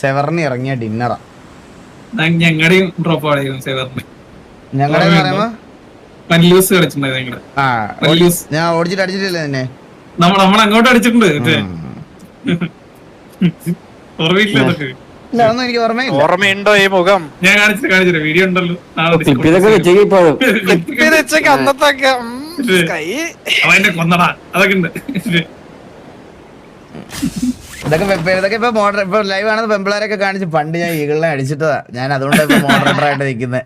സെവറിന് ഇറങ്ങിയ ഡിന്നറാ. ഞങ്ങളുടെയും ഡ്രോപ്പ് ആയിരുന്നു സേവറിന് ഞങ്ങളുടെ കളിച്ചിട്ടുണ്ടായിരുന്നു ഞാൻ ഓടിച്ചിട്ട് അടിച്ചിട്ടില്ല നിന്നെ? നമ്മൾ നമ്മൾ അങ്ങോട്ട് അടിച്ചിട്ടുണ്ട്. ഓർമ്മയുണ്ടോ ഈ മുഖം? ഞാൻ വീഡിയോ ഉണ്ടല്ലോ. അന്നത്തെ. അവന്റെ കൊന്നടാ. അതൊക്കെ ഉണ്ട്. ഇതൊക്കെ ഇതൊക്കെ ഇപ്പൊ മോഡർ ഇപ്പൊ ലൈവ് ആണെന്ന് പെമ്പിളാരൊക്കെ കാണിച്ച് പണ്ട് ഞാൻ ഈകളിനെ അടിച്ചിട്ടതാ. ഞാൻ അതുകൊണ്ട് ഇപ്പൊ മോഡറേറ്റർ ആയിട്ട് നിൽക്കുന്നത്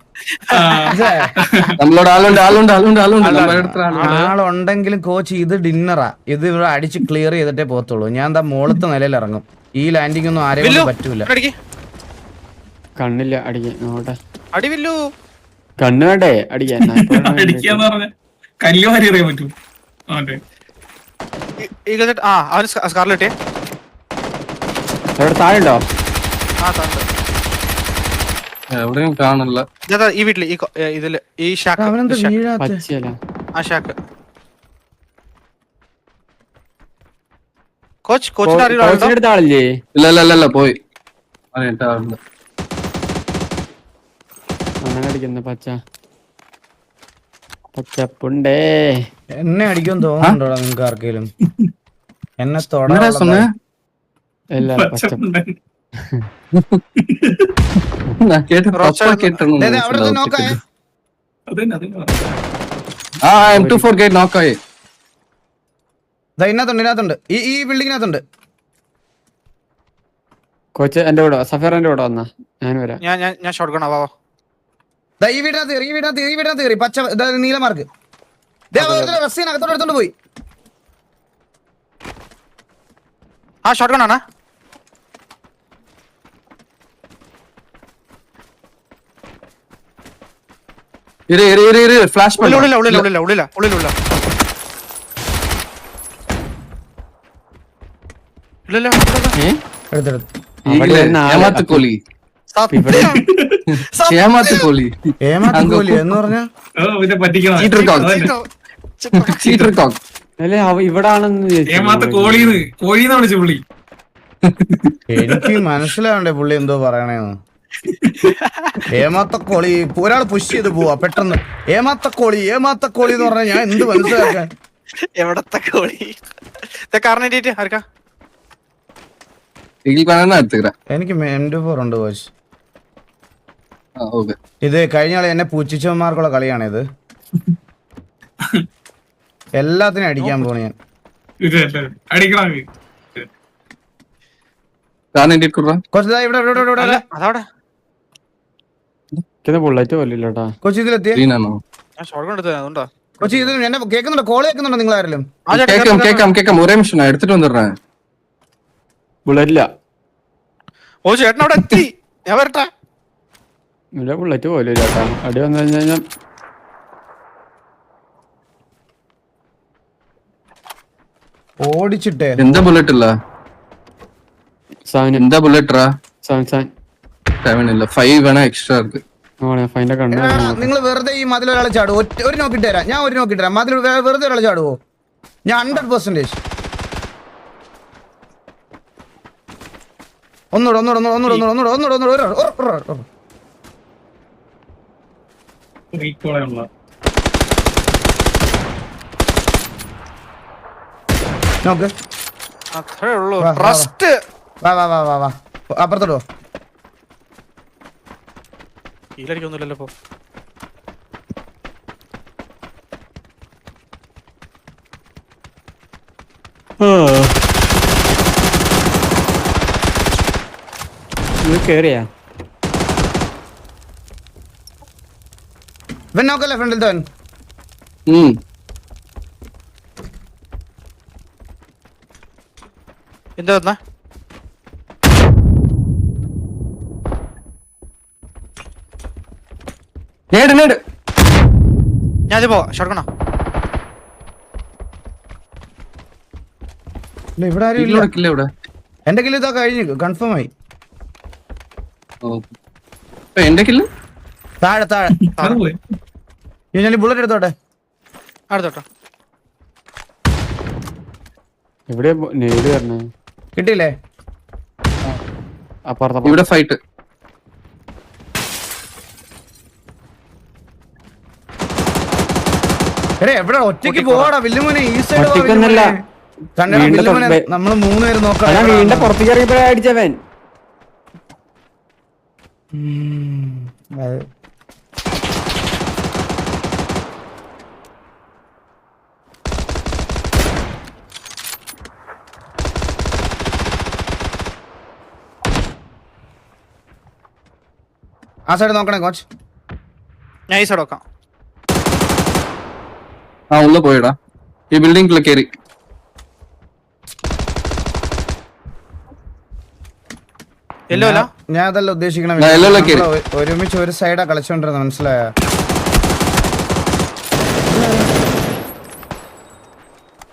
ആളുണ്ടെങ്കിലും കോച്ച് ഇത് ഡിന്നറാ. ഇത് ഇവിടെ അടിച്ച് ക്ലിയർ ചെയ്തിട്ടേ പോകത്തുള്ളൂ. ഞാൻ എന്താ മോളത്തെ നിലയിൽ ഇറങ്ങും. ഈ ലാൻഡിംഗ് ഒന്നും ആരെയും പറ്റൂല. അടിക്ക്. കണ്ണില്ല അടിക്കാൻ നോട്ടെ അടി വില്ലു! വേണ്ടേ? അടിക്കാൻ അടിക്കാന്ന് പറഞ്ഞ കല്ല് മാറി അറിയാൻ പറ്റൂ. ആ അവന് സ്കാറിൽ എവിടെ താഴെയുണ്ടോ? എവിടെയും കാണില്ല ഈ വീട്ടിൽ ഈ ഇതിൽ ഈ ഷാക്ക് ആ ഷാക്ക്. കോച്ച് കോച്ചിന്റെ അറിയില്ലേ പോയി. അടിക്കുന്ന പച്ച. എന്നെ അടിക്കും തോന്നുന്നുണ്ടോടാ നിങ്ങൾക്ക് ആർക്കെങ്കിലും എന്നെ തൊടാ ആ എം ടു ഫോർ ഗേറ്റ് നോക്കായി ഇതിനകത്തുണ്ട് ഇതിനകത്തുണ്ട്. ഈ ഈ ബിൽഡിങ്ങിനകത്തുണ്ട് കോച്ച് എന്റെ കൂടെ സഫീർ എന്റെ കൂടെ വന്നാ. ഞാൻ വരാം. ഞാൻ ഞാൻ ഞാൻ ഷോട്ട് ഗൺ ആവാ ദാ ഈ വീടിനകത്ത് കയറി ഈ വീടിനകത്ത് ഈ വീടിനകത്ത് കയറി. പച്ച ദാ നീല മാർക്ക് റസ്സീൻ അകത്തോട്ട് എടുത്തോണ്ട് പോയി. ആ ഷോട്ട് ഗൺ ആണ്? ഫ്ലാഷ് എനിക്ക് മനസ്സിലാവണ്ടേ പുള്ളി എന്തോ പറയണേന്ന്. ഏമാത്തക്കോളി ഒരാൾ പുഷ് ചെയ്ത് പോവാ പെട്ടെന്ന്. ഏമാത്തക്കോളി ഏമാത്തക്കോളി എന്ന് പറഞ്ഞാൽ ഞാൻ എന്ത് മനസ്സിലാക്കാൻ? എവിടത്തെ കോളി കാരണം ആർക്കാ? എനിക്ക് ഉണ്ട് ഇത് കഴിഞ്ഞ എന്നെ പൂച്ചിച്ചവന്മാർക്കുള്ള കളിയാണ് ഇത്. എല്ലാത്തിനും അടിക്കാൻ പോണു ഞാൻ. അടിക്കണം കുറച്ച് ഇവിടെ ബുള്ളറ്റ് കൊച്ചി കൊച്ചി നിങ്ങൾ കേക്കാം കേക്കാം കേക്കാം എടുത്തിട്ട് ബുള്ളറ്റില്ല അവിടെ എത്തി. ഞാൻ ബുള്ളറ്റ് ഓടിച്ചിട്ടേ. എന്താ ബുള്ളറ്റ് ഇല്ല സാൻ എന്താ ബുള്ളറ്റാ സാൻ സാൻ ഇല്ല. ഫൈവ് വേണം എക്സ്ട്രാ നിങ്ങൾ വെറുതെ ഈ മതിൽ ഒരാളെ ചാടുവോ ഒറ്റ ഒരു നോക്കിട്ട് തരാം ഞാൻ ഒരു നോക്കിട്ട് തരാം മതിൽ വെറുതെ ഒരാളെ ചാടുവോ? ഞാൻ ഹൺഡ്രഡ് പെർസെന്റേജ് ഒന്നൂടെ ഒന്നൂടെ ഒന്നൂടെ ഒന്നൂടെ ഒന്നൂടെ ഒന്നൂടെ ഒന്നൂടെ ഒന്നൂടെ നോക്ക്. അത്രേ ഉള്ളൂ. വാ, വാ, വാ. ട്രസ്റ്റ് വാ വാ വാ വാ വാ. അപ്പുറത്തോട്ടോ കീഴടിക്കൊന്നുമില്ലല്ലോ ഇപ്പൊ. ഇത് കേറിയാ? ഇവൻ നോക്കല്ലേ ഫ്രണ്ടിൽ തോൻ എന്താ നേട് നേട് ഞാൻ ഇത് പോവാ ഗണ്ണാ ഇല്ല ഇവിടെ ആരും ഇല്ല. കില്ല ഇവിടെ. എന്റെ കില്ല് ഇതാ കഴിഞ്ഞു കൺഫേം ആയി. ഓ. ഇപ്പൊ എന്റെ കില്ല്? താഴെ താഴെ പോയി ഈ ഞാൻ ബുള്ളറ്റ് എടുത്തോട്ടെ? അടുത്തോട്ടോ. എവിടെയാ നേട് വരണേ കിട്ടിയില്ലേ? അപ്പുറത്തെ ഇവിടെ ഫൈറ്റ് ആ സൈഡ് നോക്കണേ കോച്ച്. നൈസ് നോക്കാം. ആ ഉള്ള പോയടാ. ഈ ബിൽഡിംഗിൽ കയറി ഞാൻ അതല്ല ഉദ്ദേശിക്കണ ഞാൻ yellow ലേക്ക് നമ്മൾ ഒ- ഒരുമിച്ച് ഒരു സൈഡാ കളിച്ചോണ്ടിരുന്നത് മനസ്സിലായ?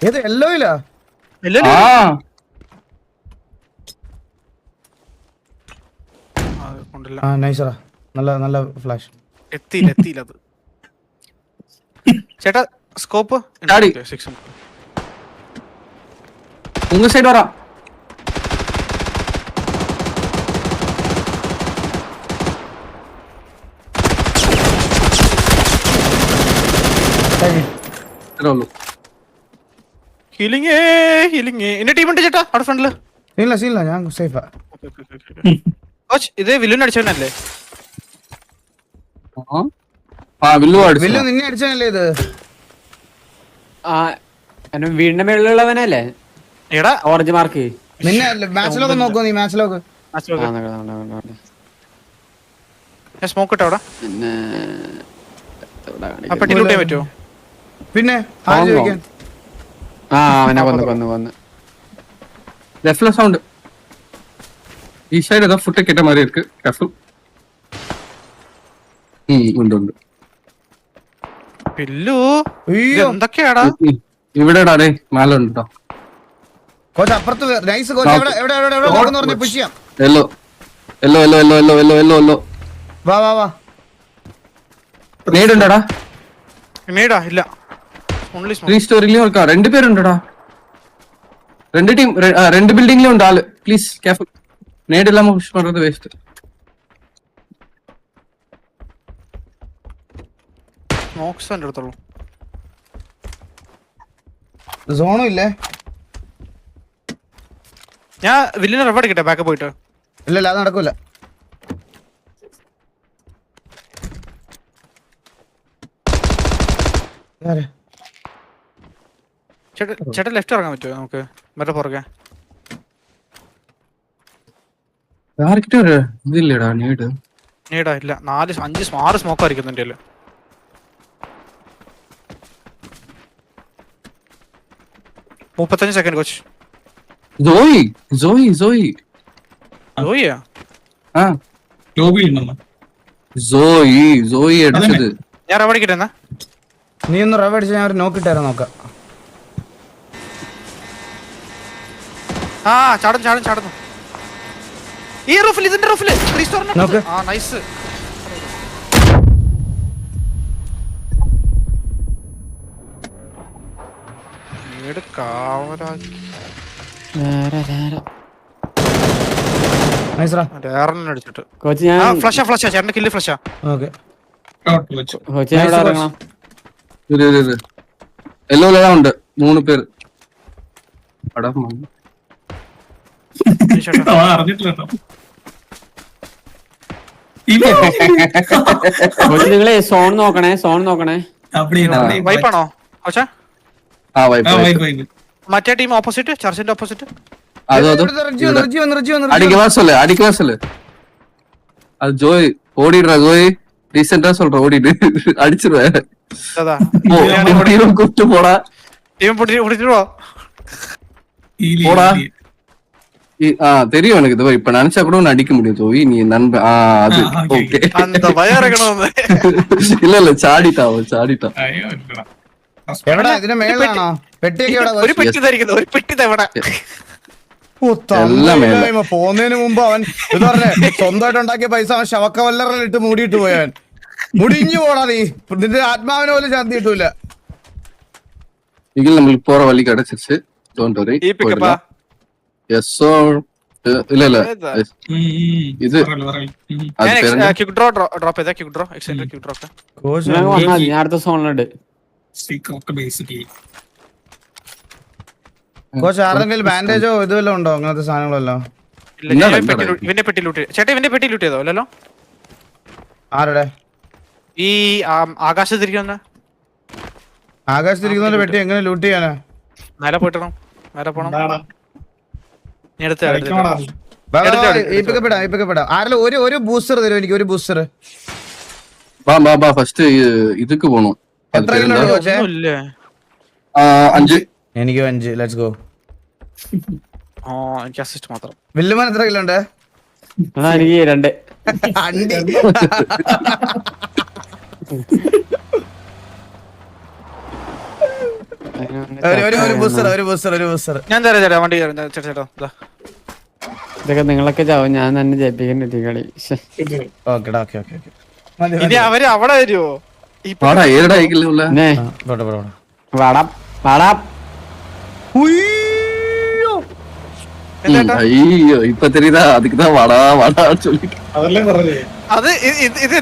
ഏത് എല്ലോ ഇല്ല എല്ലോ ആ. കൊണ്ടില്ല. ആ നൈസറാ നല്ല നല്ല ഫ്ലാഷ് എത്തിയില്ല എത്തിയില്ല അത്. ചേട്ടാ സ്കോപ്പ് ഡാഡി ഉങ്ങ സൈഡ് വരാ ഹീലിംഗ് ഹീലിംഗ് എന്റെ ടീം ഉണ്ട് ചേട്ടാ അവിടെ ഫ്രണ്ടിൽ സീനില്ല സീനില്ല ഞാൻ സേഫാ കോച്ച് ഇത് വില്ലുവിനെ അടിച്ചവനല്ലേ? ആ. ആ വില്ലു വില്ലു നിന്നെ അടിച്ചതല്ലേ ഇത്? വീടിന്റെ മേളിലുള്ളവനല്ലേ? എടാ. ഓറഞ്ച് മാർക്ക് നിന്നെ മാച്ചിലൊക്കെ നോക്കൂ നീ മാച്ചിലൊക്കെ സ്മോക്ക് ഇട്ടോ അവിടെ? പിന്നെ ആ വന്നു വന്ന് വന്ന്. വന്ന് லெஃப்ட்ல சவுண்ட் ஈ சைடு ஏதாவது ஃபுட்டு கெட்ட மாதிரி പില്ലു ഇത് അയ്യോ എന്തൊക്കെയാടാ ഇവിടെടാ ഡേ മേലെ ഉണ്ട് ട്ടോ കോച്ച് അപ്പുറത്ത് നൈസ് കോച്ച് എവിടെ എവിടെ എവിടെ എവിടെ നോക്കുന്നു പറഞ്ഞു പുഷ് ചെയ്യാം yellow yellow yellow yellow yellow yellow yellow yellow വാ വാ വാ നേട് ഉണ്ടടാ നേടാ ഇല്ല ഓൺലി സ്മോക്ക് ത്രീ സ്റ്റോറിലും இருக்கா ரெண்டு பேர் உண்டுடா ரெண்டு டீம் ரெண்டு பில்டிங்லயும் உண்டு ஆளு ப்ளீஸ் கேர்ஃபுல் நேடு இல்லாம புஷ் സ്മോക്സ് എന്റെ അടുത്തുള്ളൂ. സോണും ഇല്ലേ? ഞാൻ വില്ലിനെ റെഫ് അടിക്കട്ടെ ബാക്ക് പോയിട്ട്. ഇല്ല ഇല്ല അത് നടക്കൂല. ചേട്ടൻ ലെഫ്റ്റ് ഇറങ്ങാൻ പറ്റുമോ നമുക്ക്? മറ്റേ പുറകെ. ഇതില്ലടാ ഇല്ല. നാല് അഞ്ച് ആറ് സ്മോക്ക് ആയിരിക്കുന്നുണ്ടല്ലോ മുപ്പത്തഞ്ച് സെക്കൻഡ് കോച്ച് ജോയി ജോയി ജോയി ജോയിയാ ആ ടോബി ജോയി ജോയി അടിച്ചത് ഞാൻ റവ അടിക്കട്ടെ എന്നാ? നീ ഒന്ന് റവ അടിച്ച് ഞാൻ ഒരു നോക്കിട്ടാരോ നോക്കാം. ആ ചാടും ചാടും ചാടുന്നു. ഈ റൂഫിൽ ഇതിന്റെ റൂഫിൽ ത്രീ സ്റ്റോറിന്റെ ആ നൈസ് അടിച്ചിട്ട്. കോച്ച് ഞാൻ കില്ല് കോച്ച് ഉണ്ട്. മൂന്ന് പേര്. നിങ്ങളെ സോൺ നോക്കണേ സോൺ നോക്കണേ. വൈപ്പാണോ? പക്ഷേ മറ്റേ ടീം ഓപ്പോസിറ്റ്? ചർച്ചിന്റെ ഓപ്പോസിറ്റ്? തെരിയാണ് അടിക്ക മുടിയോ ജോയി നീ നന്മ ഇല്ല ചാടിട്ടാവോ ചാടിട്ടാ എവിടെ ഇതിന്റെ മേളിലാണോ പെട്ടിയൊക്കെ എവിടെ ഒരു പെട്ടി ധരിക്കുന്നു ഒരു പെട്ടി എവിടെ ഓ, എല്ലാം മേലെ. തള്ളയില്ലായ്മ. പോന്നതിന് മുമ്പ് അവൻ ഇത് പറഞ്ഞേ സ്വന്തമായിട്ട് ഉണ്ടാക്കിയ പൈസ അവൻ ശവക്കവല്ലറിലിട്ട് മൂടിയിട്ട് പോയവൻ മുടിഞ്ഞു പോടാ നീ നിന്റെ ആത്മാവിനെ പോലും ശാന്തി കിട്ടൂല இதில் நம்மளுக்கு போற வழி கிடைச்சிருச்சு டோன்ட் வரி ഈ പിക്കപ്പാ எஸ் சார் ഏ, ഇല്ല ഇല്ല ഏതാ? ഉം, ഉം. ഇത് പറയല്ലോ, പറയല്ലോ. ഉം. അത് ഞാൻ പേരെന്താ? ക്യൂക്ക് ഡ്രോ ഡ്രോപ്പ് ചെയ്താ quick draw extend quick draw ഒക്കെ കോച്ച് ഞാൻ വന്നാൽ മതി ഞാൻ അടുത്ത സോണിലുണ്ട് Secret basically. കോച്ച് ആരെങ്കിലും ബാൻഡേജോ ഇതുവല്ലോ ഉണ്ടോ? അങ്ങനത്തെ സാധനങ്ങളല്ലോ. ഇവന്റെ പെട്ടി ലൂട്ട് ചേട്ടാ ഇവന്റെ പെട്ടി ലൂട്ട് ചെയ്തോ? അല്ലല്ലോ ആരുടെ? ഈ ആകാശത്തിരിക്കുന്ന? ആകാശത്തിരിക്കുന്നവരുടെ പെട്ടി എങ്ങനെ ലൂട്ട് ചെയ്യാനാ? നേരെ പോയിട്ടണം. നേരെ പോണം. എടുത്ത്. ഇപ്പിക്കപ്പെടാം ഇപ്പിക്കപ്പെടാം ആരെങ്കിലും ഒരു ഒരു ബൂസ്റ്റർ തരും എനിക്ക്? ഒരു ബൂസ്റ്റർ ഫസ്റ്റ് ഇതൊക്കെ പോണു. അഞ്ച്. എനിക്ക് അഞ്ച്. ലെറ്റ്സ് ഗോ എനിക്ക് അസിസ്റ്റ് മാത്രം. വില്ലുമാൻ എത്ര കിലോ ഉണ്ട്? എനിക്ക് രണ്ട്. ഞാൻ തരാം ചേട്ടാ വണ്ടി ചേട്ടാ. ഇതൊക്കെ നിങ്ങളൊക്കെ ചാവും. ഞാൻ തന്നെ ജയിപ്പിക്കാൻ പറ്റി കളി? Okay okay okay. ഇനി അവർ അവിടെ വരുവോ? ഇപ്പൊ ഇപ്പൊ വാടാ അത് ഇത്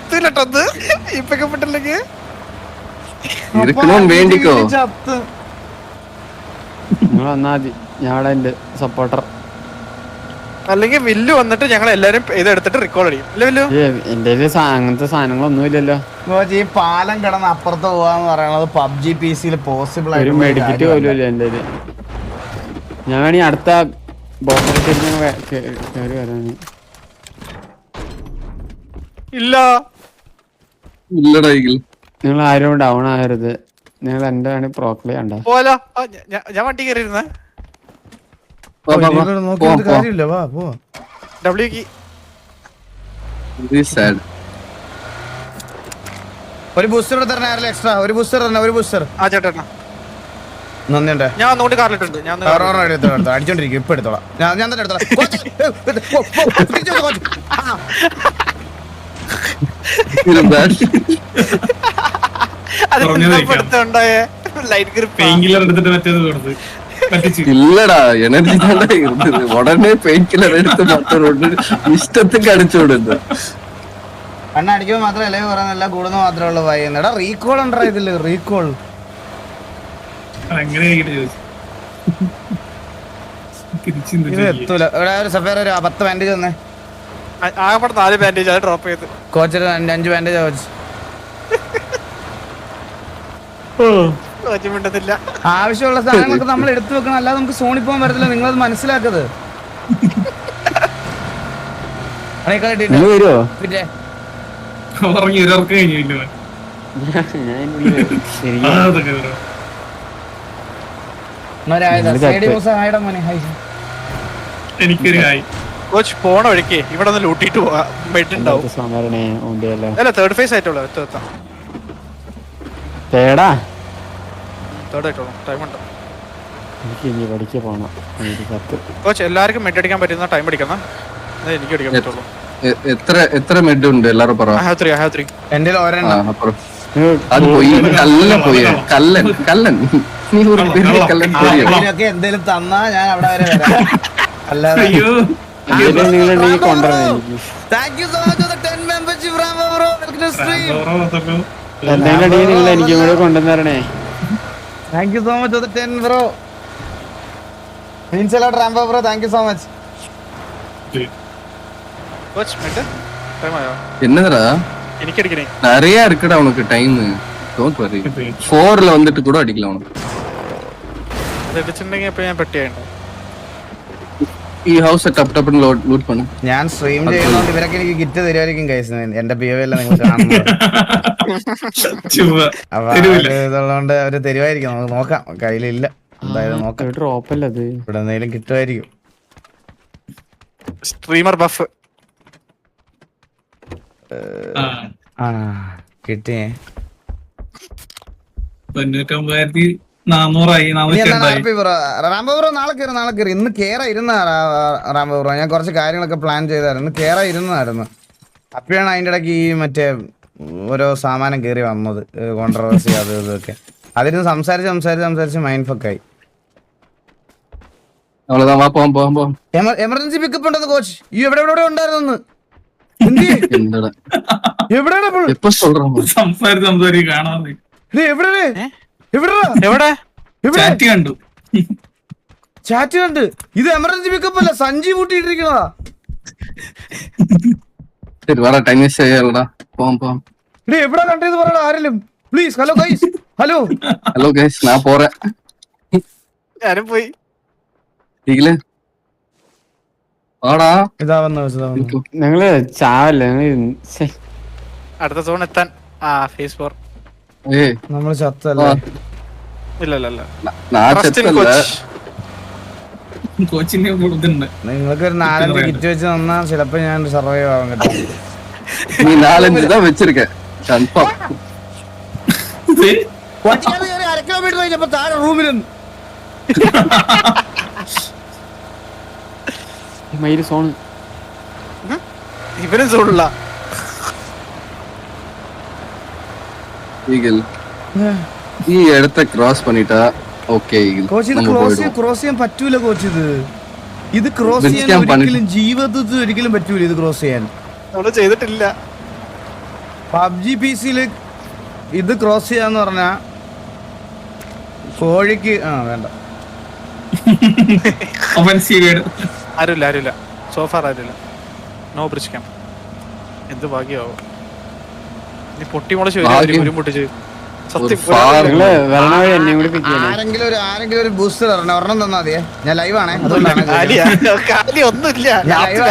വേണ്ടിക്കോ? സപ്പോർട്ടർ. അല്ലെങ്കിൽ വില്ലു വന്നിട്ട് ഞങ്ങൾ എല്ലാരും ഇത് എടുത്തിട്ട് റെക്കോർഡ് ചെയ്യും വില്ലു അങ്ങനത്തെ സാധനങ്ങളൊന്നും ഇല്ലല്ലോ ഈ പാലം കിടന്ന് അപ്പുറത്ത് പോവാന്ന് പറയണത് പബ്ജി പി സിയിൽ പോസിബിൾ ഒരു മെഡിക്കറ്റ് പോലും ഇല്ല അടുത്ത ഇല്ല. ഇല്ലടാ നിങ്ങൾ ആരും ഡൗൺ ആകരുത്. നിങ്ങൾ എന്റെ വേണി പ്രോക്ലി കണ്ട. ഞാൻ വണ്ടി കയറിയിരുന്നേ കാര്യമില്ല. വാ പോ. ഡബ്ല്യു കി. ഒരു ബൂസ്റ്റർ തരണേ ആരല്ലേ എക്സ്ട്രാ ഒരു ബൂസ്റ്റർ തരണേ ഒരു ബൂസ്റ്റർ ആ ചേട്ടാ നന്ദിയുണ്ട് ഞാൻ നോണ്ടി കാറിൽ ഇട്ടുണ്ട് ഞാൻ എടുത്തോ എടുത്തോ അടിച്ചോണ്ടിരിക്കും ഇപ്പൊ എടുത്തോളാം. ഞാൻ ഞാൻ തന്നെ എടുത്തോളാം. ഇല്ലടാ എനർജി ഉടനെ പെയിൻ കില്ലർ എടുത്ത് മാത്രം ഇഷ്ടത്തിൽ അടിച്ചു കണ്ണ് അടിക്കുമ്പോൾ മാത്രമേ അല്ലെങ്കിൽ പറയുന്നില്ല കൂടുന്ന മാത്രമേ ഉള്ളൂ വായി എടാ റീകോൾ ഉണ്ടോ ഇതിൽ റീകോൾ എത്തൂല. ഇവിടെ ഒരു സഫേർ ഒരു പത്ത് ബാൻഡേജ് തന്നെ ആകപ്പെടെ നാല് ബാൻഡേജ് അത് ഡ്രോപ്പ് ചെയ്ത്. അഞ്ച് ബാൻഡേജ് കോച്ച് ആവശ്യമുള്ള സാധനങ്ങളൊക്കെ നമ്മൾ എടുത്തു വെക്കണം. അല്ലാതെ നമുക്ക് സോണി പോകാൻ പറ്റത്തില്ല. നിങ്ങളത് മനസ്സിലാക്കത് പിന്നെ ഉറങ്ങി ഒരർക്ക് കഴിഞ്ഞില്ല എനിക്കൊരു കായ് കോച്ച് പോണ വഴിക്ക് ഇവിടെ ഒന്ന് ലൂട്ടിട്ട് പോവാ. ബെഡ് ഉണ്ടാവും അല്ല. തേർഡ് ഫേസ് ആയിട്ടുള്ള തേടാ. തേർഡ് ആയിട്ടുള്ളൂ ടൈം ഉണ്ട്. എനിക്ക് ഇനി പോകണം കോച്ച് എല്ലാവർക്കും മെഡ് അടിക്കാൻ പറ്റുന്ന ടൈം അടിക്കണം. എനിക്ക് അടിക്കാൻ പറ്റുള്ളൂ. എത്ര എത്ര മെഡ് ഉണ്ട്? എല്ലാരും പറ. Have three I have three എന്റെ ആ, അത് പോയി. കല്ലൻ പോയി. കല്ലൻ കല്ലൻ നീ ഒരു കല്ലൻ പോയി. എന്തേലും തന്നാ ഞാൻ അവിടെ വരെ വരാം. അല്ലാതെ thank you so much for 10 membership Ram bro welcome to stream Auro അതൊക്കെ എന്തെങ്കിലും ഉണ്ടെങ്കിൽ നിങ്ങൾ എനിക്കും കൂടെ കൊണ്ടുവന്നരണേ thank you so much 10 bro means a lot Rambo bro thank you so much coach med time ആയോ என்னதுடா എനിക്ക് അടിക്കണേ நிறைய இருக்குடா உனக்கு டைம் டோன்ட் வரி ஃபோர்ல வந்துட்டு கூட அடிக்கலாம் உனக்கு അത് അടിച്ചിട്ടുണ്ടെങ്കിൽ ഇപ്പൊ ഞാൻ പെട്ടിയായിട്ട് ഈ ഹൗസ് ടപ്പ് ടപ്പ് ലൂട്ട് പണു ഞാൻ സ്ട്രീം ചെയ്യുന്നതുകൊണ്ട് ഇവരൊക്കെ എനിക്ക് കിറ്റ് തരുമായിരിക്കും കൈസ് എന്റെ പി ഒ എല്ലാം നിങ്ങൾ കാണുന്നത് ചുവ അപ്പൊ തരൂല. അവര് ഇതുള്ളതുകൊണ്ട് അവര് തരുമായിരിക്കും നമുക്ക് നോക്കാം കയ്യിലില്ല എന്തായാലും നോക്കാം ഡ്രോപ്പല്ല അത് ഇവിടെ എന്തെങ്കിലും കിട്ടുമായിരിക്കും സ്ട്രീമർ ബഫ് ആ. കിട്ടിയേ. നാളെ കയറി നാളെ കയറി ഇന്ന് കേറാ ഇരുന്ന റാംബോബ്രോ. ഞാൻ കുറച്ച് കാര്യങ്ങളൊക്കെ പ്ലാൻ ചെയ്തായിരുന്നു. ഇന്ന് കേറാ ഇരുന്നതായിരുന്നു അപ്പോഴാണ് അതിന്റെ ഇടയ്ക്ക് ഈ മറ്റേ ഓരോ സാമാനം കയറി വന്നത്. കോൺട്രവേഴ്സി അത് ഇതൊക്കെ അതിരുന്ന് സംസാരിച്ച് സംസാരിച്ച് സംസാരിച്ച് മൈൻഡ് ഫക്കായി എമർജൻസി പിക്കപ്പ് ഉണ്ടെന്ന് കോച്ച് ഈ എവിടെ എവിടെ ഉണ്ടായിരുന്നു എവിടെയാണ് എപ്പോ ചാറ്റ് ചാറ്റ് ഇത് എമർജൻസി പിക്കപ്പ് അല്ല സഞ്ചി കൂട്ടിയിട്ടിരിക്കണതാ ശരി കണ്ടത് പറയടാ ആരെങ്കിലും? Please hello guys hello hello guys ഞാൻ പോറേ ഞാനും പോയി. ഇല്ലേ ആടാ ഞങ്ങൾ അടുത്ത സോൺ എത്താൻ. ആ ഫേസ് നമ്മൾ ചത്തല്ലേ? നിങ്ങൾക്ക് ഒരു നാലഞ്ച് കിറ്റ് വെച്ച് തന്നാ ചിലപ്പോ ഞാൻ സർവൈവ് ആവാൻ കിട്ടും നാലഞ്ച് தான் വെച്ചിരിക്ക. കൊച്ചിനെ അര കിലോമീറ്റർ കഴിഞ്ഞപ്പോ താഴെ റൂമിൽ മയിൽ സോൺ. ഇവനും സോണുള്ള ഈഗിൾ. ഈ അടുത്ത ക്രോസ് പണിട്ടാ ഓക്കേ ഈഗിൾ. കോച്ച് ഇത് ക്രോസ് ചെയ്യാൻ പറ്റൂല കോച്ച് ഇത്. ഇത് ക്രോസ് ചെയ്യാൻ ഒരിക്കലും ജീവിതത്തിൽ ഒരിക്കലും പറ്റൂല ഇത് ക്രോസ് ചെയ്യാൻ. നമ്മൾ ചെയ്തിട്ടില്ല. പബ്ജി പി സിയിൽ ഇത് ക്രോസ് ചെയ്യാന്ന് പറഞ്ഞാ കോഴിക്ക് ആ വേണ്ട. ഒഫൻസീവ് ആരുമില്ല ആരുമില്ല. സോഫാർ ആരുമില്ല. നോ ബ്രിഡ്ജ് ക്യാമ്പ് എന്ത് ഭാഗ്യമാവും. നീ പൊട്ടി മുളച്ച്. വരും പൊട്ടിച്ച് ആരെങ്കിലും ഒരു ആരെങ്കിലും ഒരു ബൂസ്റ്റർ ഒരെണ്ണം ഒരെണ്ണം തന്നാ മതിയെ. ഞാൻ ലൈവ് ആണേ. അതുകൊണ്ടാണ് കാലി ഒന്നുമില്ല. ലൈവ്.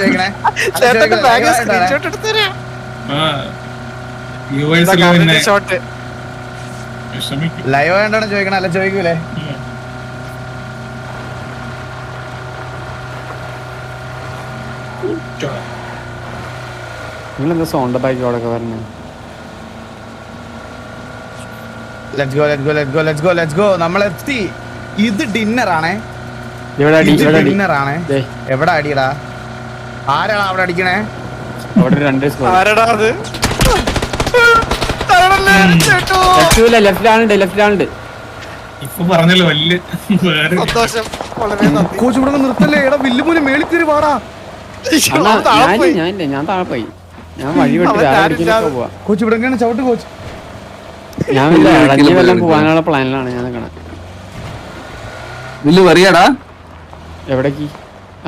ചോദിക്കണേ. സ്ക്രീൻഷോട്ട് ലൈവ് ആയതുകൊണ്ടാണ് ചോദിക്കണേ. അല്ല ചോദിക്കൂലേ? നിങ്ങളെന്താ സോണ്ട ബൈക്ക് പറഞ്ഞേ let's go let's go let's go let's go let's go നമ്മൾ എത്തി ഇത് ഡിന്നർ ആണേ. ഇവിടെ അടി? ഇവിടെ അടി? ഡിന്നർ ആണേ. ദേ, എവിടെ അടിയടാ? ആരാണ് അവിടെ അടിക്കണേ? അവിടെ രണ്ട് സ്കോർ ആരടാ അത്. ലെഫ്റ്റ് ഇപ്പൊ പറഞ്ഞല്ലോ വലിയ സന്തോഷം. വളരെ നന്ദി. കോച്ച് ഇവിടെ നിർത്തല്ലേ? എടാ വില്ലുമൂൽ മേളിൽ കയറി വാടാ. ഞാൻ താഴെ പോയി. ഞാൻ വഴി വിട്ട് കോച്ച് ഇവിടെ എങ്ങനെയാണ്? ചവിട്ട് കോച്ച്. ഞാൻ ഇടയ്ക്ക് വല്ലതും പോകാനുള്ള പ്ലാനിലാണ് ഞാൻ നിൽക്കണേ വില്ലു അറിയാടാ എവിടേക്ക്?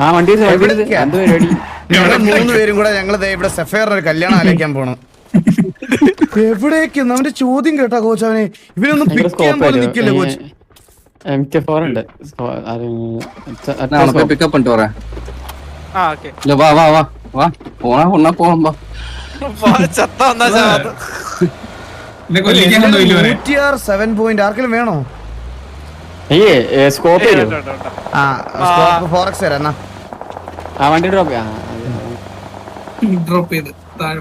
ആ വണ്ടി എന്ത് പരിപാടി? ഞങ്ങൾ മൂന്ന് പേരും കൂടെ ഞങ്ങൾ ഇവിടെ സഫേറിന് ഒരു കല്യാണം ആലോചിക്കാൻ പോണം. എവിടേക്ക് അവന്റെ ചോദ്യം കേട്ടാ കോച്ച് അവനെ. ഇവനൊന്നും പിക്ക് ചെയ്യാൻ പോലും നിക്കില്ല കോച്ച്. എം കെ ഫോർ ഉണ്ട്? പിക്കപ്പ് ഉണ്ട് പറയാ വാ വാ വാ. വാ പോണ കൊണ്ണ പോവാൻ വേണോ? സ്കോപ്പ് ആ സ്കോപ്പ് ആ വണ്ടി ഡ്രോപ്പ് ഡ്രോപ്പ് താഴെ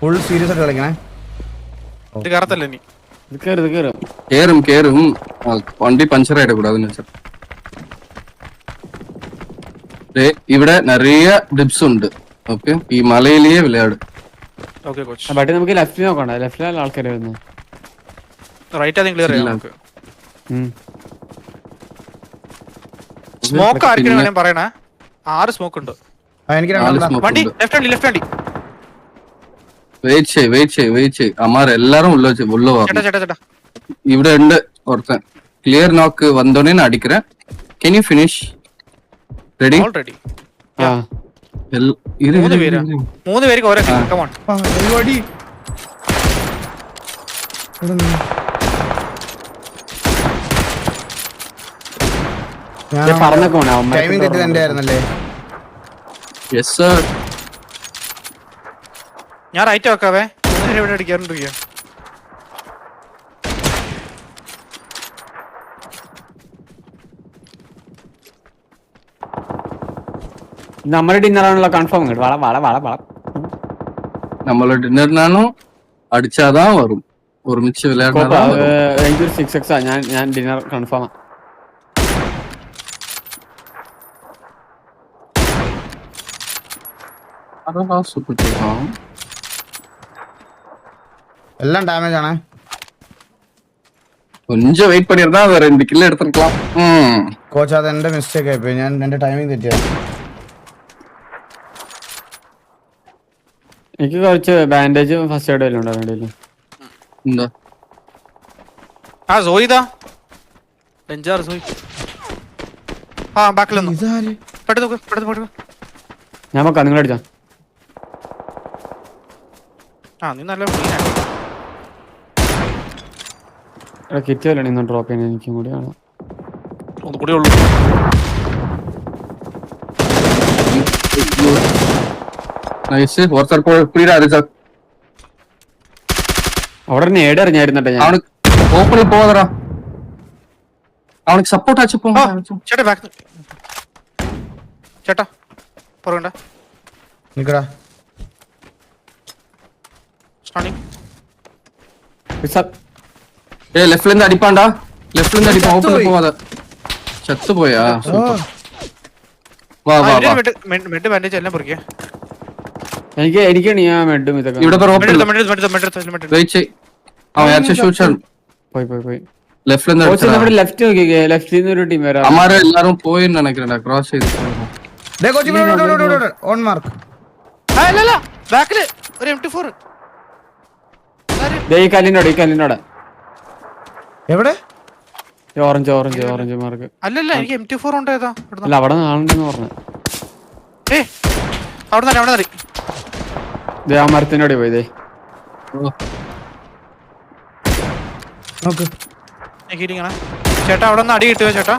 ഫുൾ സീരിയസ് ആയിട്ട് കളിക്കണേ. കേറും കേറും വണ്ടി പഞ്ചർ ആയിട്ട് കൂടാതെ ഇവിടെ നിറയ ഡിപ്സ് ഉണ്ട്. ഓക്കെ? ഈ മലയിലേ വിളയാട്. നമുക്ക് ലെഫ്റ്റ് നോക്കണ്ട. ലെഫ്റ്റിലാണ് ആൾക്കാരെ വരുന്നു റൈറ്റ് ക്ലിയർ സ്മോക്ക് ആർക്കും പറയണേ. ആറ് സ്മോക്ക് ഉണ്ട്. വണ്ടി ലെഫ്റ്റ് വണ്ടി ലെഫ്റ്റ് വണ്ടി. വെയിറ്റ് ചെയ് വെയിറ്റ് ചെയ് വെയിറ്റ് ചെയ് അമാർ എല്ലാരും ഉള്ള വെച്ച് ഉള്ള ചേട്ടാ വരണം ചേട്ടാ ചേട്ടാ ഇവിടെ ഉണ്ട് ഒരുത്തൻ ക്ലിയർ നോക്ക് വന്നോടനെ நான் அடிக்கிறேன் can you finish ready already ആ എൽ- ഇരു മൂന്ന് ഇരു, പേരാ ഇരു. മൂന്ന് പേർക്ക് ഓരോ കമോൺ ആ, ഒരു വടി ഇവിടെ നിന്ന്. ഞാൻ ഇത് പറഞ്ഞൊക്കെ വേണം, അവന്മാർക്ക് ടൈമിംഗ് തെറ്റി എന്റെ ആയിരുന്നല്ലേ yes sir ഞാൻ റൈറ്റ് വെക്കാവേ. ഇവിടെ നമ്മളുടെ ഡിന്നർ ആണല്ലോ കൺഫേം വള വള വള വള നമ്മളെ ഡിന്നറിനാണോ അടിച്ചാതാ വരും ഒരുമിച്ച് എനിക്കൊരു സിക്സ് എക്സാ ഞാൻ ഞാൻ ഡിന്നർ കൺഫേം അതാ സൂപ്പർ ചെയ്യും എല്ലാം ഡാമേജ് ആണേ கொஞ்சம் வெயிட் பண்ணிருந்தா அதை ரெண்டு கிலோ எடுத்துருக்கலாம் ம் കോച്ച് അത് എന്റെ മിസ്റ്റേക്ക് ആയിപ്പോയി ഞാൻ എന്റെ ടൈമിംഗ് തെറ്റിയത് എനിക്ക് കുറച്ച് ബാൻഡേജ് ഫസ്റ്റ് എയ്ഡ് വല്ലതും ഉണ്ടോ വേണ്ടിയില്ല இந்த ആ സോയിതാ ബെഞ്ചാറ് സോയി ആ ബാക്കിലൊന്നും ഇതാര് പെട്ടെന്ന് നോക്ക് പെട്ടെന്ന് പെട്ടെന്ന് ഞാൻ വെക്കാം നിങ്ങൾ അടിച്ചാ ആ നീ നല്ല clean ആണ്. എടാ കിറ്റ് വല്ലണ ഇന്ന് ഡ്രോപ്പ് ചെയ്യാൻ എനിക്കും കൂടി ആണ് ഒന്നും കൂടെ ഉള്ളൂ നൈസ് കുറച്ചർ പീഡ അരിച്ചാ അവിടെ ഒരു നേട് എറിഞ്ഞായിരുന്നട്ടെ ഞാൻ. അവന് ഓപ്പണിൽ പോകാതടാ അവനക്ക് സപ്പോർട്ട് അച്ചു പോ. ചേട്ടാ ബാക്ക് ചേട്ടാ പറയണ്ട നിക്കടാ. സ്റ്റാർട്ടിങ് ഏ ലെഫ്റ്റിൽ നിന്ന് അടിപ്പാണ്ടാ? ലെഫ്റ്റിൽ നിന്ന് അടിപ്പാ? ഓപ്പൺ പോവാതെ. ചത്തുപോയാ വാ വാ വാ. മെഡ് ബാൻഡേജ് എല്ലാം പൊറിക്കുക എനിക്ക് എനിക്ക് ആ മെഡും ഇതൊക്കെ ഇവിടെ റോപ്പ് വെയിറ്റ് ആ ആക്ഷൻ ഷൂട്ട് പോയി പോയി പോയി. ലെഫ്റ്റിൽ നിന്ന് ഓച്ചി നമ്മുടെ ലെഫ്റ്റ് നോക്കിക്കേ ലെഫ്റ്റിൽ നിന്ന് ഒരു ടീം വരാ. അമാരെ എല്ലാരും പോയി എന്ന് നനക്കണ്ട ക്രോസ് ചെയ്തു ദേ കോച്ചി ഓൺ മാർക്ക് ആ ഇല്ല ബാക്കിൽ ഒരു M24 ദേ ഈ കല്ലിനോട് ഈ കല്ലിനോട്. എവിടെ? ഓറഞ്ച് ഓറഞ്ച് ഓറഞ്ച് മാർക്ക് അല്ലല്ല എനിക്ക് എം ടി ഫോർ ഉണ്ടായതാ അല്ല അവിടെ നാളുണ്ടെന്ന് പറഞ്ഞു. ഏ അവിടെ തന്നെ അവിടെ തന്നെ ആ മരത്തിനോട് പോയതേ ചേട്ടാ അവിടെ നിന്ന് അടി കിട്ടി ചേട്ടാ?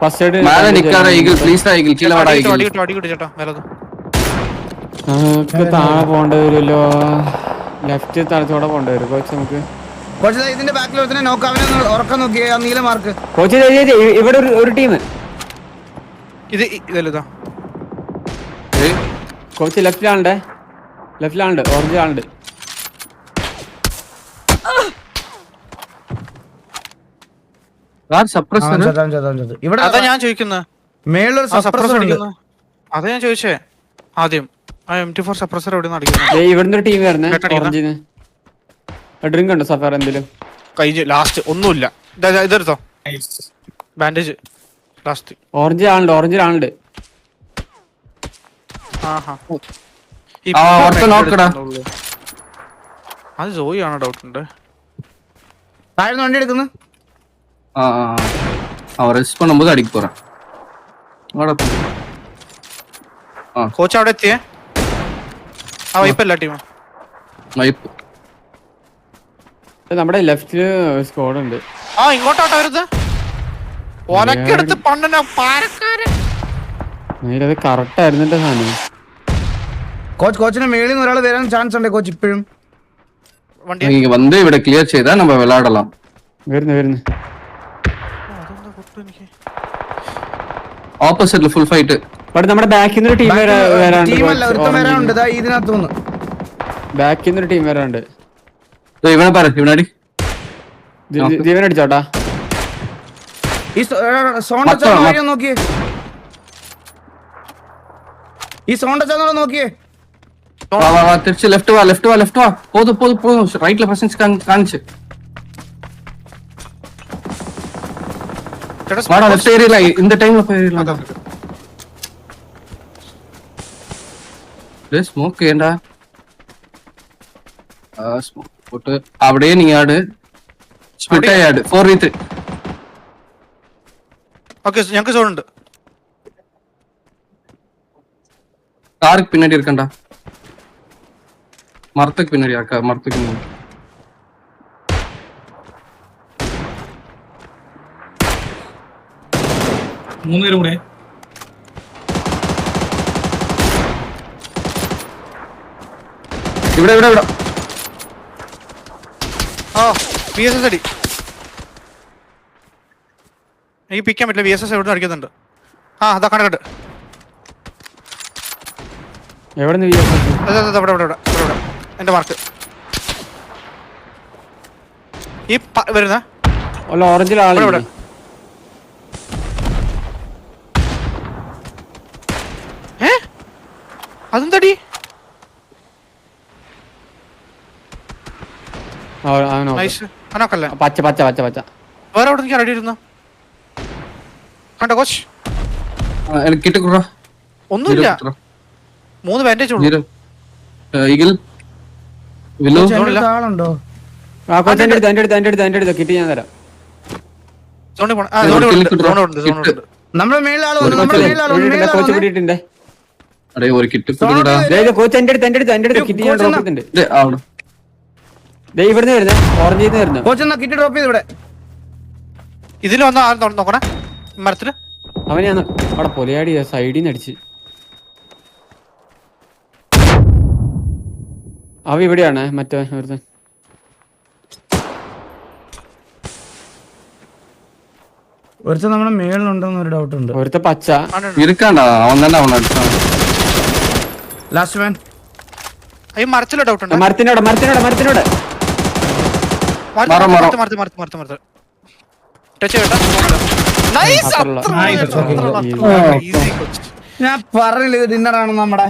ഫസ്റ്റ് എയ്ഡ് മാല നിക്കാതെ ഈഗിൾ പ്ലീസ് ആ ഈഗിൾ കീഴ വാടാ ഈഗിൾ അടി കിട്ടു അടി കിട്ടി ചേട്ടാ വലത്. നമുക്ക് താഴെ പോണ്ടവരല്ലോ ലെഫ്റ്റ് തലത്തോടെ പോണ്ടവരും കോച്ച് നമുക്ക്. ഇവിടെ ഒരു ടീം ഇത് ഇതല്ലോ കോച്ച് ലെഫ്റ്റിലാണ്ട് ലെഫ്റ്റിലാണ്ട് ഓറഞ്ച് ഞാൻ ഞാൻ ആദ്യം. എവിടെ ഇവിടുന്ന് ടീം വരുന്നത് ഡ്രിങ്ക് ഉണ്ടോ സഫാർ എന്തെങ്കിലും കഴിഞ്ഞ് ലാസ്റ്റ് ഒന്നുമില്ല ഇതാ, ഇതാ, ഇതെടുത്തോ ബാൻഡേജ് ലാസ്റ്റ് ഓറഞ്ച് ആളുണ്ട് ഓറഞ്ചിൽ ആളുണ്ട് ആഹാ ആ, ഒരുത്തൻ നോക്കടാ. അത് ജോയി ആണോ ഡൗട്ട് ഉണ്ട് താഴ്ന്ന് വണ്ടി എടുക്കുന്നു ஆ ஆ, ஆ. அவன் ரெஸ்ட் பண்ணும்போது அடிக்க போறான் வாடா தம்பி. കോച്ച് അവിടെ എത്തിയേ ആ വൈപ്പല്ല ടീം മൈപ്പ് നമ്മുടെ ലെഫ്റ്റില് സ്കോഡ് ഉണ്ട് ആ ഇങ്ങോട്ടാട്ടോ വരുന്നത് ഒലക്കെടുത്ത് പണ്ടന പാരക്കാരൻ അത് കറക്റ്റ് ആയിരുന്നിട്ട് സാധനം കോച്ച് കോച്ചിന് മേളിൽ നിന്ന് ഒരാൾ വരാൻ ചാൻസ് ഉണ്ട് കോച്ച് ഇപ്പോഴും വണ്ടി நீங்க வந்து இவட கிளியர் செய்தா நம்ம விளையாடலாம் വരുന്നു വരുന്നു അതെന്താ പൊട്ടു എനിക്ക് ஆப்போசிட்ல ஃபுல் ஃபைட் അവിടെ നമ്മുടെ ബാക്കിൽ നിന്ന് ഒരു ടീം വരാണ്ട് ടീമല്ല ഒരുത്തം വരാനുണ്ട് ഇതാ ഇതിനകത്തുനിന്ന് ബാക്കിൽ നിന്ന് ഒരു ടീം വരാണ്ട് ഇവനെ പറ ഇവനടി. ജീവൻ അടിച്ചോട്ടാ ഈ സോണ്ട ചന്ദ്രൻ നോക്കിയേ. ഈ സോണ്ട ചന്ദ്രൻ നോക്കിയേ. വാ വാ വാ ലെഫ്റ്റ് വാ ലെഫ്റ്റ് വാ ലെഫ്റ്റ് വാ. പോതു പോതു പോതു റൈറ്റിലെ പ്രസൻസ് കാണിച്ച്. വാടാ ലെഫ്റ്റ് ഏരിയയില ഇന്ന ടൈമിൽ ഏരിയയില സ്മോക്ക് ചെയ്യണ്ട. സ്മോക്ക് ஸ்மோக் ஏண்டா ஸ்மோக் போட்டு அப்படியே நீ ஆடு ஸ்பிட் ஆகி ஆடு ஃபோர் வி த்ரீ ഓക്കെ ഞങ്ങൾക്ക് സോൺ ഉണ്ട് காருக்கு பின்னாடி இருக்கேன்டா மரத்துக்கு பின்னாடி அக்கா மரத்துக்கு பின்னாடி മൂന്നുപേരും കൂടെ ഇവിടെ ഇവിടെ ഇവിടെ ആ പി എസ് എസ് അടി. എനിക്ക് പിക്കാൻ പറ്റില്ല. വി എസ് എസ് എവിടെ അടിക്കുന്നുണ്ട്? ആ അതാ കണ്ട എവിടെ ഇവിടെ ഇവിടെ ഇവിടെ എന്റെ മാർക്ക് ഈ വരുന്ന? ഓറഞ്ചിൽ ആളില്ല? ഇവിടെ. അതെന്തടി അവനോ നൈസ് അനക്കല്ലേ പച്ച പച്ച പച്ച പച്ച. വേറെ കണ്ടോ കോച്ച് ആ, എനിക്ക് കിട്ടി കുറാ ഒന്നുമില്ല. മൂന്ന് ബാൻഡേജ് ഉള്ളൂ. ആളുണ്ടോ? കിട്ടി ഞാൻ തരാം. നമ്മുടെ കോച്ച് എന്റെ അടുത്ത് എന്റെ അടുത്ത് എന്റെ അടുത്ത് കിട്ടി ഞാൻ ഡ്രോപ്പ് ചെയ്തിട്ടുണ്ട് ഇവിടുന്ന് വരുന്നത് ഓറഞ്ചിൽ നിന്ന് വരുന്നു. കോച്ച് എന്നാ കിറ്റ് ഡ്രോപ്പ് ചെയ്ത് ഇവിടെ. ഇതിൽ വന്ന ആൾ നോ- നോക്കണേ? മരത്തിൽ? അവനെയാണ് അവിടെ പൊലയാടി സൈഡിൽ നിന്ന് അടിച്ച്. അവ ഇവിടെയാണ്. മറ്റേ ഒരുത്തൻ നമ്മുടെ മേളിലുണ്ടോന്ന് ഒരു ഡൗട്ട് ഉണ്ട്. ഒരുത്ത പച്ച. ഇരിക്കണ്ട. അവൻ തന്നെ അവൻ ലാസ്റ്റ് മാൻ അയ്യോ മരത്തിൽ ഡൗട്ട് ഉണ്ട്? മരത്തിനോടെ മരത്തിനോടെ മരത്തിനോടെ. ഞാൻ പറഞ്ഞില്ല ഇത് ഡിന്നറാണ് ആണ് നമ്മുടെ